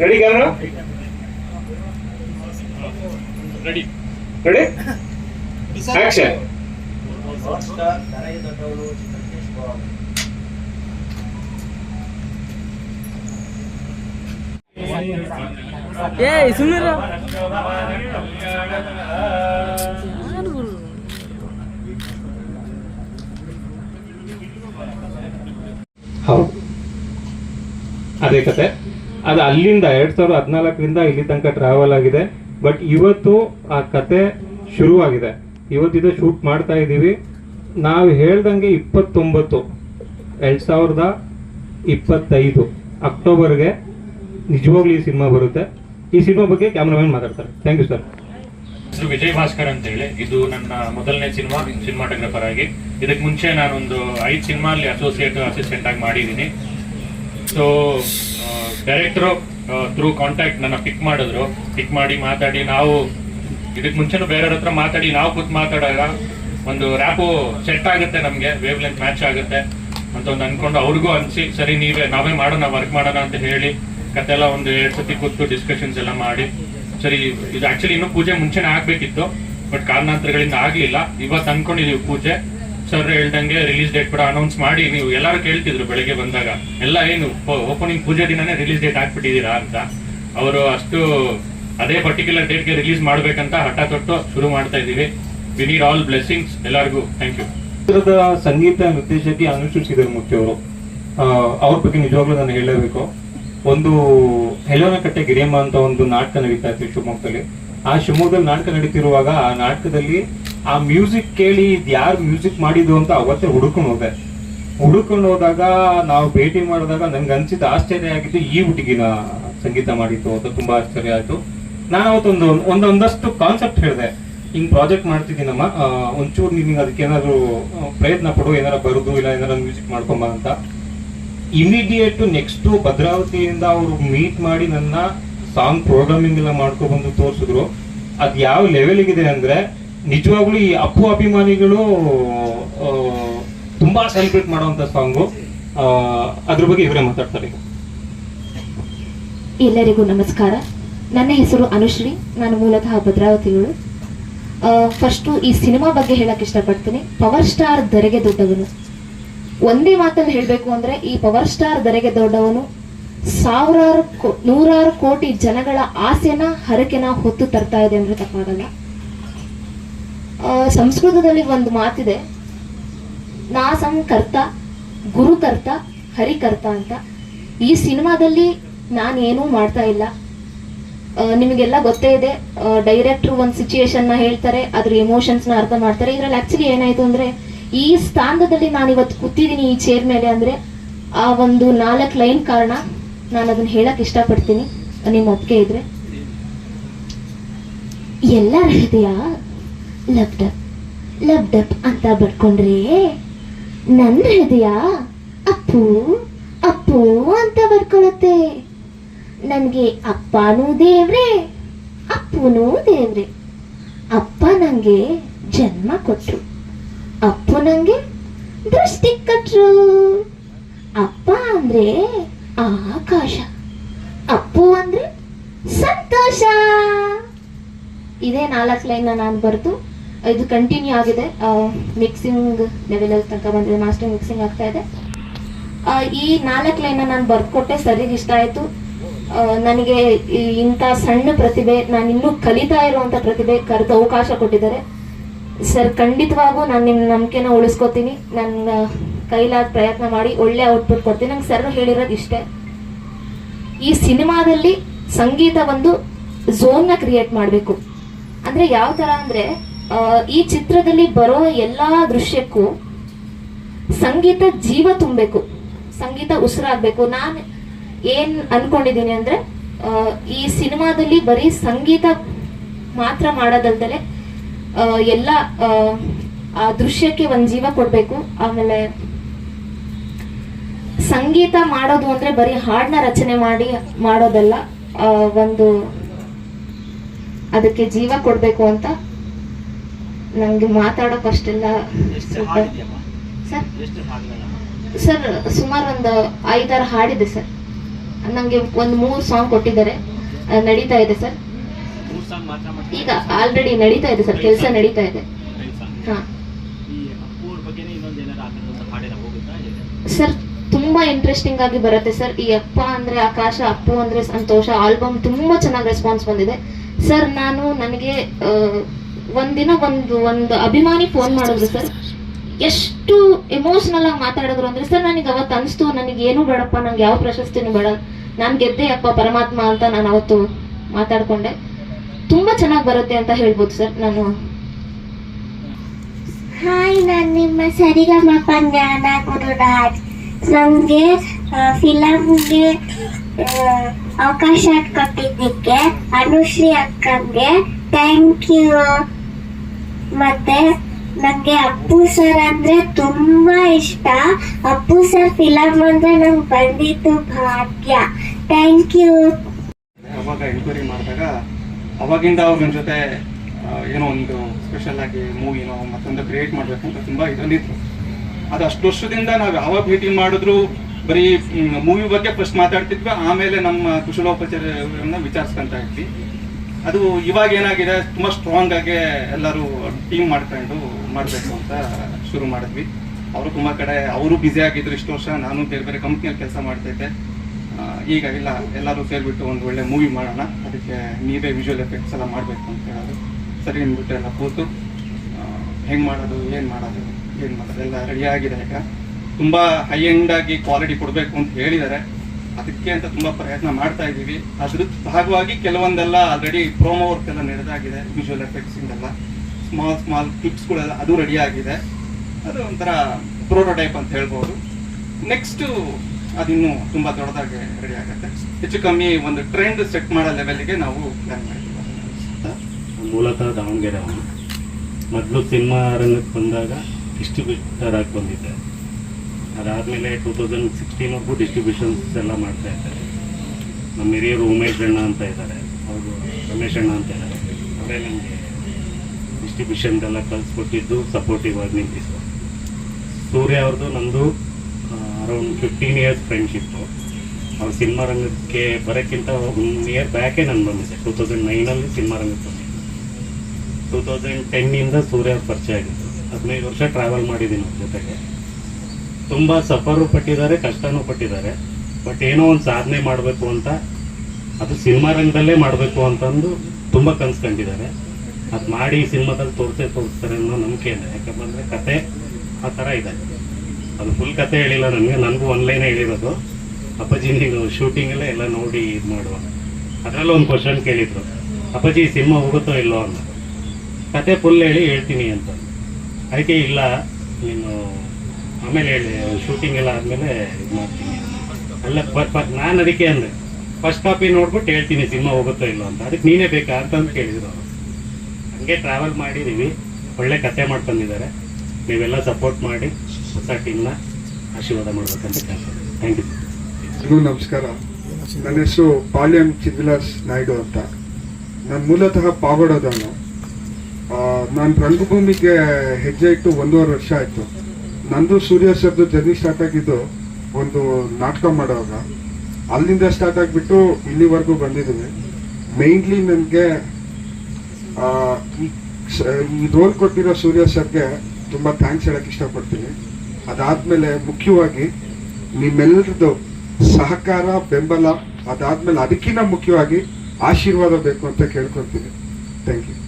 Ready camera ready ready action ಏ ಸುಮ್ಮನೆ ಹೌದು. ಅದೇ ಕತೆ. ಅದು ಅಲ್ಲಿಂದ, ಎರಡ್ ಸಾವಿರದ ಹದಿನಾಲ್ಕರಿಂದ ಇಲ್ಲಿ ತನಕ ಟ್ರಾವೆಲ್ ಆಗಿದೆ. ಬಟ್ ಇವತ್ತು ಆ ಕತೆ ಶುರುವಾಗಿದೆ. ಇವತ್ತಿದು ಶೂಟ್ ಮಾಡ್ತಾ ಇದ್ದೀವಿ. ನಾವು ಹೇಳ್ದಂಗೆ ಇಪ್ಪತ್ತೊಂಬತ್ತು, ಎರಡ್ ಸಾವಿರದ ಇಪ್ಪತ್ತೈದು ಅಕ್ಟೋಬರ್ಗೆ ನಿಜವಾಗ್ಲೂ ಈ ಸಿನಿಮಾ ಬರುತ್ತೆ. ಈ ಸಿನಿಮಾ ಬಗ್ಗೆ ಕ್ಯಾಮ್ರಾಮನ್ ಮಾತಾಡ್ತಾರೆ. ಥ್ಯಾಂಕ್ ಯು ಸರ್ ಹೆಸರು ವಿಜಯ್ ಭಾಸ್ಕರ್ ಅಂತ ಹೇಳಿ ಇದು ನನ್ನ ಮೊದಲನೇ ಸಿನಿಮಾ, ಸಿನಿಮಾಟೋಗ್ರಫರ್ ಆಗಿ. ಇದಕ್ಕೆ ಮುಂಚೆ ನಾನೊಂದು ಐದು ಸಿನಿಮಾ ಅಲ್ಲಿ ಅಸೋಸಿಯೇಟ್ ಅಸಿಸ್ಟೆಂಟ್ ಆಗಿ ಮಾಡಿದ್ದೀನಿ. ಸೊ ಡೈರೆಕ್ಟ್ರು ಥ್ರೂ ಕಾಂಟ್ಯಾಕ್ಟ್ ನನ್ನ ಪಿಕ್ ಮಾಡಿದ್ರು. ಪಿಕ್ ಮಾಡಿ ಮಾತಾಡಿ ನಾವು ಇದಕ್ಕೆ ಮುಂಚೆನೂ ಬೇರೆಯವ್ರ ಹತ್ರ ಮಾತಾಡಿ ನಾವು ಕೂತ್ ಮಾತಾಡಾಗ ಒಂದು ರ್ಯಾಪು ಸೆಟ್ ಆಗುತ್ತೆ ನಮಗೆ ವೇವ್ ಲೆಂತ್ ಮ್ಯಾಚ್ ಆಗುತ್ತೆ ಅಂತ ಒಂದು ಅನ್ಕೊಂಡು ಅವ್ರಿಗೂ ಅನ್ಸಿ, ಸರಿ, ನೀವೇ, ನಾವೇ ಮಾಡೋಣ ವರ್ಕ್ ಮಾಡೋಣ ಅಂತ ಹೇಳಿ ಕತೆಲ್ಲ ಒಂದು ಎರಡು ಸತಿ ಕೂತು ಡಿಸ್ಕಷನ್ಸ್ ಎಲ್ಲ ಮಾಡಿ. ಸರಿ, ಇದು ಆಕ್ಚುಲಿ ಇನ್ನು ಪೂಜೆ ಮುಂಚೆನೇ ಆಗ್ಬೇಕಿತ್ತು ಬಟ್ ಕಾರಣಾಂತರಗಳಿಂದ ಆಗ್ಲಿಲ್ಲ. ಇವತ್ತು ಅನ್ಕೊಂಡಿದೀವಿ ಪೂಜೆ. ಸರ್ ಹೇಳ್ದಂಗೆ ರಿಲೀಸ್ ಡೇಟ್ ಕೂಡ ಅನೌನ್ಸ್ ಮಾಡಿ, ನೀವು ಎಲ್ಲರೂ ಕೇಳ್ತಿದ್ರು ಬೆಳಗ್ಗೆ ಬಂದಾಗ. ಎಲ್ಲ ಏನು ಓಪನಿಂಗ್ ಪೂಜೆ ದಿನನೇ ರಿಲೀಸ್ ಡೇಟ್ ಹಾಕ್ಬಿಟ್ಟಿದ್ದೀರಾ ಅಂತ. ಅವರು ಅಷ್ಟು, ಅದೇ ಪರ್ಟಿಕ್ಯುಲರ್ ಡೇಟ್ಗೆ ರಿಲೀಸ್ ಮಾಡ್ಬೇಕಂತ ಹಠ ತೊಟ್ಟು ಶುರು ಮಾಡ್ತಾ ಇದೀವಿ ವಿ ನೀಡ್ ಆಲ್ ಬ್ಲೆಸ್ಸಿಂಗ್ಸ್ ಎಲ್ಲರಿಗೂ ಥ್ಯಾಂಕ್ ಯು ಚಿತ್ರದ ಸಂಗೀತ ನಿರ್ದೇಶಕಿ ಅನುಷ್ಠಿಸಿದ್ರು ಶ್ರೀಧರ್ ಅವರು ಅವ್ರ ಬಗ್ಗೆ ನಿಜವಾಗ್ಲೂ ನಾನು ಹೇಳಬೇಕು ಒಂದು ಹೆಲೋನಕಟ್ಟೆ ಗಿರಿಯಮ್ಮ ಅಂತ ಒಂದು ನಾಟಕ ನಡೀತಾ ಇತ್ತು ಶಿವಮೊಗ್ಗದಲ್ಲಿ. ಆ ಶಿವಮೊಗ್ಗದಲ್ಲಿ ನಾಟಕ ನಡೀತಿರುವಾಗ ಆ ನಾಟಕದಲ್ಲಿ ಆ ಮ್ಯೂಸಿಕ್ ಕೇಳಿ ಯಾರು ಮ್ಯೂಸಿಕ್ ಮಾಡಿದ್ರು ಅಂತ ಅವತ್ತೇ ಹುಡುಕೊಂಡು ಹೋದೆ. ಹುಡುಕೊಂಡು ಹೋದಾಗ ನಾವು ಭೇಟಿ ಮಾಡಿದಾಗ ನನ್ಗೆ ಅನ್ಸಿದ್ದು ಆಶ್ಚರ್ಯ ಆಗಿದ್ದು ಈ ಹುಡುಗಿನ ಸಂಗೀತ ಮಾಡಿತ್ತು ಅಂತ ತುಂಬಾ ಆಶ್ಚರ್ಯ ಆಯ್ತು. ನಾನು ಅವತ್ತೊಂದು ಒಂದೊಂದಷ್ಟು ಕಾನ್ಸೆಪ್ಟ್ ಹೇಳಿದೆ. ಹಿಂಗ್ ಪ್ರಾಜೆಕ್ಟ್ ಮಾಡ್ತಿದ್ದೀನಮ್ಮ ಒಂಚೂರು ನೀನು ಅದಕ್ಕೆ ಏನಾದ್ರು ಪ್ರಯತ್ನ ಪಡು, ಏನಾರ ಬರುದು, ಇಲ್ಲ ಏನಾರ ಮ್ಯೂಸಿಕ್ ಮಾಡ್ಕೊಂಬ ಅಂತ. ಇಮಿಡಿಯೇಟ್ ನೆಕ್ಸ್ಟ್ ಭದ್ರಾವತಿಯಿಂದ ಅವರು ಮೀಟ್ ಮಾಡಿ ನನ್ನ ಸಾಂಗ್ ಪ್ರೋಗ್ರಾಮಿಂಗ್ ಎಲ್ಲ ಮಾಡ್ಕೊ ಬಂದು ತೋರಿಸಿದ್ರು. ಅದ್ ಯಾವ ಲೆವೆಲ್ಗಿದೆ ಅಂದ್ರೆ ನಿಜವಾಗ್ಲೂ ಈ ಅಪ್ಪು ಅಭಿಮಾನಿಗಳು ತುಂಬಾ ಸೆಲೆಬ್ರೇಟ್ ಮಾಡುವಂತ ಸಾಂಗು ಅದ್ರ ಬಗ್ಗೆ ಇವರೇ ಮಾತಾಡ್ತಾರೆ. ಎಲ್ಲರಿಗೂ ನಮಸ್ಕಾರ. ನನ್ನ ಹೆಸರು ಅನುಶ್ರೀ. ನಾನು ಮೂಲತಃ ಭದ್ರಾವತಿಗಳು ಫಸ್ಟು ಈ ಸಿನಿಮಾ ಬಗ್ಗೆ ಹೇಳಕ್ ಇಷ್ಟಪಡ್ತೀನಿ. ಪವರ್ ಸ್ಟಾರ್ ದರೆಗೆ ದೊಡ್ಡವನು. ಒಂದೇ ಮಾತನ್ನು ಹೇಳಬೇಕು ಅಂದ್ರೆ ಈ ಪವರ್ ಸ್ಟಾರ್ ದರೆಗೆ ದೊಡ್ಡವನು ಸಾವಿರಾರು ನೂರಾರು ಕೋಟಿ ಜನಗಳ ಆಸೆನ ಹರಕೆನ ಹೊತ್ತು ತರ್ತಾ ಇದೆ ಅಂದ್ರೆ ತಪ್ಪಾಗಲ್ಲ. ಸಂಸ್ಕೃತದಲ್ಲಿ ಒಂದು ಮಾತಿದೆ ನಾ ಸಂಕರ್ತ ಗುರುಕರ್ತ ಹರಿಕರ್ತ ಅಂತ. ಈ ಸಿನಿಮಾದಲ್ಲಿ ನಾನೇನೂ ಮಾಡ್ತಾ ಇಲ್ಲ. ನಿಮಗೆಲ್ಲ ಗೊತ್ತೇ ಇದೆ ಡೈರೆಕ್ಟ್ರು ಒಂದು ಸಿಚುಯೇಷನ್ನ ಹೇಳ್ತಾರೆ, ಅದ್ರ ನ ಅರ್ಥ ಮಾಡ್ತಾರೆ. ಇದರಲ್ಲಿ ಆ್ಯಕ್ಚುಲಿ ಏನಾಯ್ತು ಅಂದ್ರೆ ಈ ಸ್ಥಾನದಲ್ಲಿ ನಾನು ಇವತ್ತು ಕೂತಿದ್ದೀನಿ ಈ ಚೇರ್ ಮೇಲೆ ಅಂದ್ರೆ ಆ ಒಂದು ನಾಲ್ಕು ಲೈನ್ ಕಾರಣ ನಾನು ಅದನ್ನ ಹೇಳಕ್ ಇಷ್ಟಪಡ್ತೀನಿ. ನಿಮ್ಮ ಒಪ್ಪಿಗೆ ಇದ್ರೆ. ಎಲ್ಲರ ಹೃದಯ ಲಬ್ಡಪ್ ಲಬ್ಡಪ್ ಅಂತ ಬರ್ಕೊಂಡ್ರೆ ನನ್ನ ಹೃದಯ ಅಪ್ಪು ಅಪ್ಪು ಅಂತ ಬಡ್ಕೊಳತ್ತೆ ನನಗೆ ಅಪ್ಪನೂ ದೇವ್ರೆ ಅಪ್ಪನೂ ದೇವ್ರೆ. ಅಪ್ಪ ನನಗೆ ಜನ್ಮ ಕೊಟ್ರು. ಅಪ್ಪು ನಂಗೆ ದೃಷ್ಟಿ ಕಟ್ರು. ಅಪ್ಪ ಅಂದ್ರೆ ಆಕಾಶ. ಅಪ್ಪು ಅಂದ್ರೆ ಸಂತೋಷ. ಇದೇ ನಾಲ್ಕು ಲೈನ್ ನಾನು ಬರೆದು, ಇದು ಕಂಟಿನ್ಯೂ ಆಗಿದೆ. ಮಿಕ್ಸಿಂಗ್ ಲೆವೆಲ್ ತನಕ ಬಂದಿದೆ ಮಾಸ್ಟರ್ ಮಿಕ್ಸಿಂಗ್ ಆಗ್ತಾ ಇದೆ. ಈ ನಾಲ್ಕು ಲೈನ್ ನಾನು ಬರ್ಕೊಟ್ಟೆ ಸರಿಗೆ ಇಷ್ಟ ಆಯ್ತು. ನನಗೆ ಇಂಥ ಸಣ್ಣ ಪ್ರತಿಭೆ ನಾನು ಇನ್ನೂ ಕಲಿತಾ ಇರುವಂತ ಪ್ರತಿಭೆ ಕರೆದು ಅವಕಾಶ ಕೊಟ್ಟಿದ್ದಾರೆ. ಸರ್, ಖಂಡಿತವಾಗೂ ನಾನು ನಿಮ್ಮ ನಂಬಿಕೆನ ಉಳಿಸ್ಕೊತೀನಿ. ನನ್ನ ಕೈಲಾದ ಪ್ರಯತ್ನ ಮಾಡಿ, ಒಳ್ಳೆ ಔಟ್ಪುಟ್ ಕೊಡ್ತೀನಿ. ನಂಗೆ ಸರ್ ಹೇಳಿರೋದು ಇಷ್ಟೇ. ಈ ಸಿನಿಮಾದಲ್ಲಿ ಸಂಗೀತ ಒಂದು ಝೋನ್ನ ಕ್ರಿಯೇಟ್ ಮಾಡಬೇಕು. ಅಂದರೆ ಯಾವ ಥರ ಅಂದರೆ ಈ ಚಿತ್ರದಲ್ಲಿ ಬರೋ ಎಲ್ಲ ದೃಶ್ಯಕ್ಕೂ ಸಂಗೀತ ಜೀವ ತುಂಬಬೇಕು. ಸಂಗೀತ ಉಸಿರಾಗಬೇಕು. ನಾನು ಏನು ಅನ್ಕೊಂಡಿದ್ದೀನಿ ಅಂದರೆ ಈ ಸಿನಿಮಾದಲ್ಲಿ ಬರೀ ಸಂಗೀತ ಮಾತ್ರ ಮಾಡೋದಲ್ದಲೆ ಎಲ್ಲ ಆ, ಆ ದೃಶ್ಯಕ್ಕೆ ಒಂದ್ ಜೀವ ಕೊಡ್ಬೇಕು. ಆಮೇಲೆ ಸಂಗೀತ ಮಾಡೋದು ಅಂದ್ರೆ ಬರೀ ಹಾಡನ್ನ ರಚನೆ ಮಾಡಿ ಮಾಡೋದಲ್ಲ ಆ, ಒಂದು ಅದಕ್ಕೆ ಜೀವ ಕೊಡ್ಬೇಕು ಅಂತ ನಂಗೆ ಮಾತಾಡೋಕ್ ಅಷ್ಟೆಲ್ಲ ಸರ್? ಸರ್ ಸುಮಾರು ಒಂದು ಐದಾರು ಹಾಡಿದೆ ಸರ್. ನಂಗೆ ಒಂದು ಮೂರು ಸಾಂಗ್ ಕೊಟ್ಟಿದ್ದಾರೆ. ನಡೀತಾ ಇದೆ ಸರ್. ಈಗ ಆಲ್ರೆಡಿ ನಡೀತಾ ಇದೆ ಸರ್ ಕೆಲಸ ನಡೀತಾ ಇದೆ. ಸರ್ ತುಂಬಾ ಇಂಟ್ರೆಸ್ಟಿಂಗ್ ಆಗಿ ಬರುತ್ತೆ ಸರ್ ಈ ಅಪ್ಪ ಅಂದ್ರೆ ಆಕಾಶ ಅಪ್ಪು ಅಂದ್ರೆ ಸಂತೋಷ ಆಲ್ಬಮ್ ತುಂಬಾ ಚೆನ್ನಾಗಿ ರೆಸ್ಪಾನ್ಸ್ ಬಂದಿದೆ. ಸರ್ ನಾನು ನನಗೆ ಒಂದಿನ ಒಂದು ಒಂದು ಅಭಿಮಾನಿ ಫೋನ್ ಮಾಡಿದ್ರು ಸರ್ ಎಷ್ಟು ಎಮೋಷನಲ್ ಆಗಿ ಮಾತಾಡಿದ್ರು ಅಂದ್ರೆ ಸರ್ ನನಗೆ ಅವತ್ತು ಅನಿಸ್ತು ನನಗೆ ಏನು ಬೇಡಪ್ಪ ನಂಗೆ ಯಾವ ಪ್ರಶಸ್ತಿನೂ ಬೇಡ. ನಾನು ಗೆದ್ದೆ ಅಪ್ಪ ಪರಮಾತ್ಮ ಅಂತ ನಾನು ಅವತ್ತು ಮಾತಾಡ್ಕೊಂಡೆ. ತುಂಬಾ ಚೆನ್ನಾಗಿ ಬರುತ್ತೆ ಅಂತ ಹೇಳ್ಬೋದು ಸರ್ ನಾನು. ಹಾಯ್ ನಾನು ನಿಮ್ಮ ಸರಿಗಮಪ ಜ್ಞಾನ ಗುರುರಾಜ್ ನಮಗೆ ಫಿಲಮ್ಗೆ ಅವಕಾಶ ಕೊಟ್ಟಿದ್ದಕ್ಕೆ ಅನುಶ್ರೀ ಅಕ್ಕಂಗೆ ಥ್ಯಾಂಕ್ ಯು ಮತ್ತೆ ನಂಗೆ ಅಪ್ಪು ಸರ್ ಅಂದ್ರೆ ತುಂಬಾ ಇಷ್ಟ. ಅಪ್ಪು ಸರ್ ಫಿಲಮ್ ಅಂದ್ರೆ ನಂಗೆ ಬಂದಿದ್ದು ಭಾಗ್ಯ. ಥ್ಯಾಂಕ್ ಯು ಅವಾಗ ಎಂಕ್ವೈರಿ ಮಾಡಿದಾಗ ಅವಾಗಿಂದ ಅವ್ರ ಜೊತೆ ಏನೋ ಒಂದು ಸ್ಪೆಷಲ್ ಆಗಿ ಮೂವಿನೋ ಮತ್ತೊಂದು ಕ್ರಿಯೇಟ್ ಮಾಡಬೇಕಂತ ತುಂಬಾ ಇದರಲ್ಲಿತ್ತು ಅದು ಅಷ್ಟು ವರ್ಷದಿಂದ ನಾವು ಯಾವಾಗ ಮೀಟಿಂಗ್ ಮಾಡಿದ್ರು ಬರೀ ಮೂವಿ ಬಗ್ಗೆ ಫಸ್ಟ್ ಮಾತಾಡ್ತಿದ್ವಿ ಆಮೇಲೆ ನಮ್ಮ ಕುಶಲೋಪಚಾರಗಳನ್ನ ವಿಚಾರಿಸ್ಕೊಂತ ಇದ್ವಿ. ಅದು ಇವಾಗ ಏನಾಗಿದೆ ತುಂಬಾ ಸ್ಟ್ರಾಂಗ್ ಆಗಿ ಎಲ್ಲರೂ ಟೀಮ್ ಮಾಡ್ಕೊಂಡು ಮಾಡಬೇಕು ಅಂತ ಶುರು ಮಾಡಿದ್ವಿ. ಅವರು ತುಂಬ ಕಡೆ ಅವರು ಬ್ಯುಸಿ ಆಗಿದ್ರು ಇಷ್ಟು ವರ್ಷ ನಾನು ಬೇರೆ ಬೇರೆ ಕಂಪ್ನಿಯಲ್ಲಿ ಕೆಲಸ ಮಾಡ್ತಾ ಇದ್ದೆ. ಆ, ಈಗ ಇಲ್ಲ ಎಲ್ಲರೂ ಸೇರಿಬಿಟ್ಟು ಒಂದು ಒಳ್ಳೆ ಮೂವಿ ಮಾಡೋಣ. ಅದಕ್ಕೆ ನೀವೇ ವಿಜುವಲ್ ಎಫೆಕ್ಟ್ಸ್ ಎಲ್ಲ ಮಾಡಬೇಕು ಅಂತ ಹೇಳೋದು. ಸರಿ ಅಂದ್ಬಿಟ್ಟು ಎಲ್ಲ ಕೂತು ಹೆಂಗೆ ಮಾಡೋದು, ಏನು ಮಾಡೋದು ಏನು ಮಾಡೋದು, ಎಲ್ಲ ರೆಡಿ ಆಗಿದೆ ಈಗ ತುಂಬ ಹೈ ಎಂಡಾಗಿ ಕ್ವಾಲಿಟಿ ಕೊಡಬೇಕು ಅಂತ ಹೇಳಿದ್ದಾರೆ. ಅದಕ್ಕೆ ಅಂತ ತುಂಬ ಪ್ರಯತ್ನ ಮಾಡ್ತಾ ಇದ್ದೀವಿ. ಅದ್ರ ಭಾಗವಾಗಿ ಕೆಲವೊಂದೆಲ್ಲ ಆಲ್ರೆಡಿ ಪ್ರೋಮೋ ವರ್ಕ್ ಎಲ್ಲ ನಡೆದಾಗಿದೆ ವಿಜುವಲ್ ಎಫೆಕ್ಟ್ಸ್ ಇಂದೆಲ್ಲ. ಸ್ಮಾಲ್ ಸ್ಮಾಲ್ ಕ್ಲಿಪ್ಸ್ಗಳೆಲ್ಲ ಅದು ರೆಡಿ ಆಗಿದೆ. ಅದು ಒಂಥರ ಪ್ರೋಟೋಟೈಪ್ ಅಂತ ಹೇಳ್ಬೋದು. ನೆಕ್ಸ್ಟ್ ಅದಿನ್ನೂ ತುಂಬಾ ದೊಡ್ಡದಾಗಿ ರೆಡಿ ಆಗುತ್ತೆ. ಹೆಚ್ಚು ಕಮ್ಮಿ ಒಂದು ಟ್ರೆಂಡ್ ಸೆಟ್ ಮಾಡೋ ಲೆವೆಲ್ಗೆ ನಾವು ಪ್ಲಾನ್ ಮಾಡಿದ್ದೀವಿ ಮೂಲತಃ ದಾವಣಗೆರೆ ಮೊದಲು ಸಿನಿಮಾ ರಂಗಕ್ಕೆ ಬಂದಾಗ ಡಿಸ್ಟ್ರಿಬ್ಯೂಟರ್ ಆಗಿ ಬಂದಿದ್ದೆ. ಅದಾದಮೇಲೆ ಟೂ ತೌಸಂಡ್ ಸಿಕ್ಸ್ಟೀನ್ವರೆಗೂ ಡಿಸ್ಟ್ರಿಬ್ಯೂಷನ್ಸ್ ಎಲ್ಲ ಮಾಡ್ತಾ ಇದ್ದಾರೆ. ನಮ್ಮ ಹಿರಿಯರು ಉಮೇಶ್ ಅಣ್ಣ ಅಂತ ಇದ್ದಾರೆ. ಅವರು ರಮೇಶ್ ಅಣ್ಣ ಅಂತ ಇದ್ದಾರೆ. ಅವರೇ ನಮಗೆ ಡಿಸ್ಟ್ರಿಬ್ಯೂಷನ್ದೆಲ್ಲ ಕಲಿಸ್ಕೊಟ್ಟಿದ್ದು ಸಪೋರ್ಟಿವ್ ಆಗಿ ನಿಂತಿದ್ದು ಸೂರ್ಯ ಅವ್ರದ್ದು ನಮ್ಮದು ಅರೌಂಡ್ ಫಿಫ್ಟೀನ್ ಇಯರ್ಸ್ ಫ್ರೆಂಡ್ಶಿಪ್ಪು ಅವ್ರು ಸಿನಿಮಾ ರಂಗಕ್ಕೆ ಬರೋಕ್ಕಿಂತ ಒನ್ ಇಯರ್ ಬ್ಯಾಕೇ ನಾನು ಬಂದಿದ್ದೆ. ಟೂ ತೌಸಂಡ್ ನೈನಲ್ಲಿ ಸಿನಿಮಾ ರಂಗಕ್ಕೆ ಬಂದಿದ್ದೆ ಟೂ ತೌಸಂಡ್ ಟೆನ್ನಿಂದ ಸೂರ್ಯ ಪರಿಚಯ ಆಗಿತ್ತು. ಹದಿನೈದು ವರ್ಷ ಟ್ರಾವೆಲ್ ಮಾಡಿದ್ದೀನಿ ಅವ್ರ ಜೊತೆಗೆ. ತುಂಬ ಸಫರು ಪಟ್ಟಿದ್ದಾರೆ, ಕಷ್ಟನೂ ಪಟ್ಟಿದ್ದಾರೆ. ಬಟ್ ಏನೋ ಒಂದು ಸಾಧನೆ ಮಾಡಬೇಕು ಅಂತ, ಅದು ಸಿನಿಮಾ ರಂಗದಲ್ಲೇ ಮಾಡಬೇಕು ಅಂತಂದು ತುಂಬ ಕನ್ಸ್ಕೊಂಡಿದ್ದಾರೆ ಅದು ಮಾಡಿ ಸಿನಿಮಾದಲ್ಲಿ ತೋರಿಸೇ ತೋರಿಸ್ತಾರೆ ಅನ್ನೋ ನಂಬಿಕೆ ಇದೆ. ಯಾಕಂದ್ರೆ ಕತೆ ಆ ಥರ ಇದೆ. ಅದು ಫುಲ್ ಕತೆ ಹೇಳಿಲ್ಲ ನನಗೆ, ನನಗೂ ಒನ್ಲೈನೇ ಹೇಳಿರೋದು. ಅಪ್ಪಾಜಿ, ನೀನು ಶೂಟಿಂಗಲ್ಲೇ ಎಲ್ಲ ನೋಡಿ ಇದು ಮಾಡುವ. ಅದರಲ್ಲೂ ಒಂದು ಕ್ವಶನ್ ಕೇಳಿದ್ರು. ಅಪ್ಪಾಜಿ ಸಿನಿಮಾ ಹೋಗುತ್ತೋ ಇಲ್ಲೋ ಅಂತ. ಕತೆ ಫುಲ್ ಹೇಳಿ ಹೇಳ್ತೀನಿ ಅಂತ. ಅದಕ್ಕೆ ಇಲ್ಲ, ನೀನು ಆಮೇಲೆ ಹೇಳಿ ಶೂಟಿಂಗ್ ಎಲ್ಲ ಆದಮೇಲೆ ಇದು ಮಾಡ್ತೀನಿ ಅಲ್ಲ ನಾನು ಅದಕ್ಕೆ ಅಂದರೆ ಫಸ್ಟ್ ಕಾಪಿ ನೋಡ್ಬಿಟ್ಟು ಹೇಳ್ತೀನಿ, ಸಿನಿಮಾ ಹೋಗುತ್ತೋ ಇಲ್ಲೋ ಅಂತ. ಅದಕ್ಕೆ ನೀನೇ ಬೇಕಾ ಅಂತಂದು ಕೇಳಿದ್ರು. ಅವರು ಹಂಗೆ ಟ್ರಾವೆಲ್ ಮಾಡಿದ್ದೀವಿ ಒಳ್ಳೆ ಕತೆ ಮಾಡ್ಕೊಂಡಿದ್ದಾರೆ ನೀವೆಲ್ಲ ಸಪೋರ್ಟ್ ಮಾಡಿ. ಹೊಸ ಆಶೀರ್ವಾದ ಮಾಡಬೇಕಂತ ಥ್ಯಾಂಕ್ ಯು ನಮಸ್ಕಾರ. ನನ್ನ ಹೆಸರು ಪಾಳ್ಯಂ ಚಿದ್ವಿಲಾಸ್ ನಾಯ್ಡು ಅಂತ. ನಾನು ಮೂಲತಃ ಪಾವಗಡದವನು ನಾನು ರಂಗಭೂಮಿಗೆ ಹೆಜ್ಜೆ ಇಟ್ಟು ಒಂದೂವರೆ ವರ್ಷ ಆಯಿತು. ನಂದು ಸೂರ್ಯ ಸರ್ದು ಜರ್ನಿ ಸ್ಟಾರ್ಟ್ ಆಗಿದ್ದು ಒಂದು ನಾಟಕ ಮಾಡೋವಾಗ. ಅಲ್ಲಿಂದ ಸ್ಟಾರ್ಟ್ ಆಗಿಬಿಟ್ಟು ಇಲ್ಲಿವರೆಗೂ ಬಂದಿದ್ದೀನಿ ಮೇಯ್ನ್ಲಿ ನನಗೆ ಈ ರೋಲ್ ಕೊಟ್ಟಿರೋ ಸೂರ್ಯ ಸರ್ಗೆ ತುಂಬ ಥ್ಯಾಂಕ್ಸ್ ಹೇಳಕ್ಕೆ ಇಷ್ಟಪಡ್ತೀನಿ. ಅದಾದ್ಮೇಲೆ ಮುಖ್ಯವಾಗಿ ನಿಮ್ಮೆಲ್ಲರದ್ದು ಸಹಕಾರ ಬೆಂಬಲ ಅದಾದ್ಮೇಲೆ ಅದಕ್ಕಿಂತ ಮುಖ್ಯವಾಗಿ ಆಶೀರ್ವಾದ ಬೇಕು ಅಂತ ಕೇಳ್ಕೊತೀನಿ ಥ್ಯಾಂಕ್ ಯು